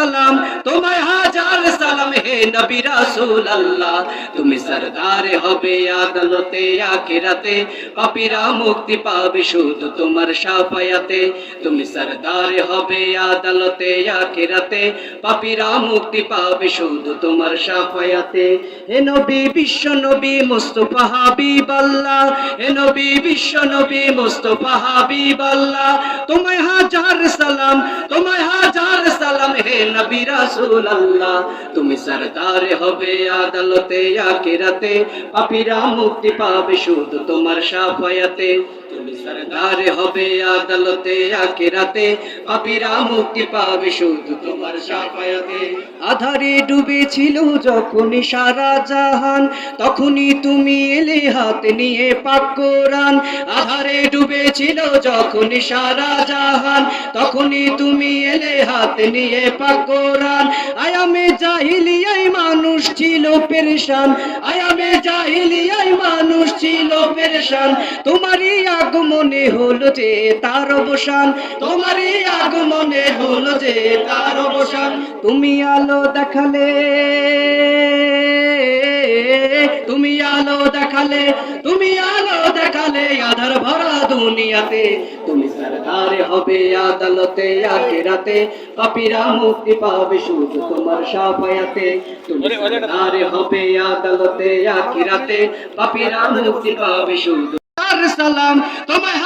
সালাম তোমায় হাজার সালাম, হে নবী রাসূল আল্লাহ তুমি সরদার হবে আদালতে, আখিরাতে, পাপীরা মুক্তি পাবে শুধু তোমার সাফায়াতে। তুমি সরদার হবে আদালতে, আখিরাতে, পাপীরা মুক্তি পাবে শুধু তোমার সাফায়াতে। হে নবী, বিশ্ব নবী মুস্তফা হাবিব আল্লাহ হে নবী, বিশ্ব নবী মুস্তফা হাবিব আল্লাহ তোমায় হাজার সালাম, তোমায় হে নবী রাসূল তুমি সরদার হবে আদালতে, আখিরাতে। পাপীরা মুক্তি পাবে শুধু তোমার সাফায়াতে। তুমি সরদার হবে আদালতে, আখিরাতে। পাপীরা মুক্তি পাবে শুধু তোমার সাফায়াতে। আধারে ডুবেছিল যখন সারা জাহান, তখনই তুমি এলে হাত নিয়ে পাক কোরআন। আধারে ডুবেছিল যখন সারা জাহান, তখনই তুমি এলে হাত নিয়ে মানুষ ছিল পেরেশান। আয়ামে জাহিলিয়াই মানুষ ছিল পেরেশান। তোমারই আগমনে হলো যে তার অবসান। তোমারই আগমনে হলো যে তার অবসান। তুমি আলো দেখালে, তুমি আলো দেখালে, তুমি আলো দেখালে আধার ভরা দুনিয়াতে। তুমি সরদার হবে আদালতে আখিরাতে পাপীরা মুক্তি পাবে শুধু তোমার সাফায়াতে। তুমি সরদার হবে আদালতে আখিরাতে পাপীরা মুক্তি পাবে শুধু। সালাম তোমায়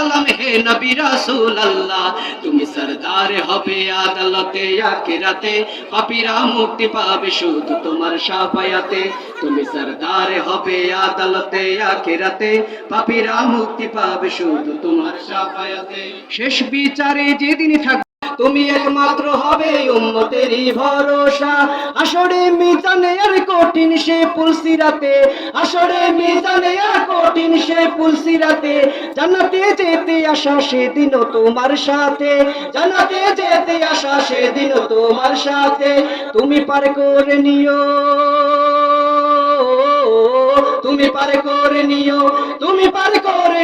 সালাম হে নবী রাসূল আল্লাহ তুমি সরদার হবে আদালতে, আখিরাতে। পাপীরা মুক্তি পাবে শুধু তোমার সাফায়াতে। তুমি সরদার হবে আদালতে, আখিরাতে। পাপীরা মুক্তি পাবে শুধু তোমার সাফায়াতে। শেষ বিচারে যেদিন থাকবে তুমি একমাত্র হবে উম্মতেরই ভরসা। আসরে মিজানে আর কঠিন সে পুলসিরাতে আসরে মিজানে আর কঠিন সে পুলসিরাতে জান্নাতে যেতে আসা সেদিনও তোমার সাথে, জান্নাতে যেতে আসা সেদিনও তোমার সাথে। তুমি পার করে নিও, তুমি পার করে নিও, তুমি পার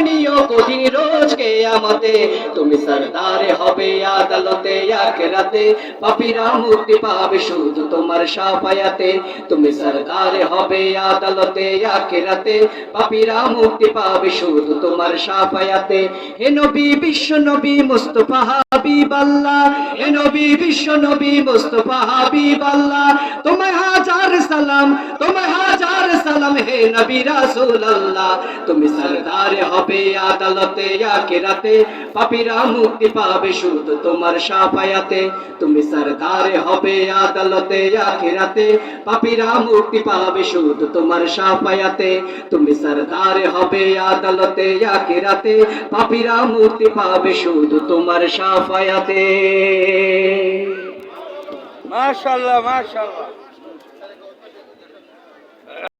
নিও কঠিন রোজকে আমাতে। তুমি সরদারে হবে আদালতে এক রাতে। পাপীরা মুক্তি পাবে শুধু তোমার সাফায়াতে। তুমি সরদারে হবে আদালতে এক রাতে। পাপীরা মুক্তি পাবে শুধু তোমার সাফায়াতে। হে নবী, বিশ্ব নবী, মুস্তফা হাবিব আল্লাহ হে নবী, বিশ্ব নবী, মুস্তফা হাবিব আল্লাহ তোমায় হাজার সালাম, তোমায় হাজার সালাম, হে নবী রাসূল আল্লাহ তুমি সরদার হবে আদালতে, আখিরাতে। পাপীরা মুক্তি পাবে শুধু তোমার সাফায়াতে। তুমি সরদার হবে আদালতে, আখিরাতে। পাপীরা মুক্তি পাবে শুধু তোমার সাফায়াতে। তুমি সরদার হবে আদালতে, আখিরাতে। পাপীরা মুক্তি পাবে শুধু তোমার সাফায়াতে মাশাল্লাহ মাশাল্লাহ।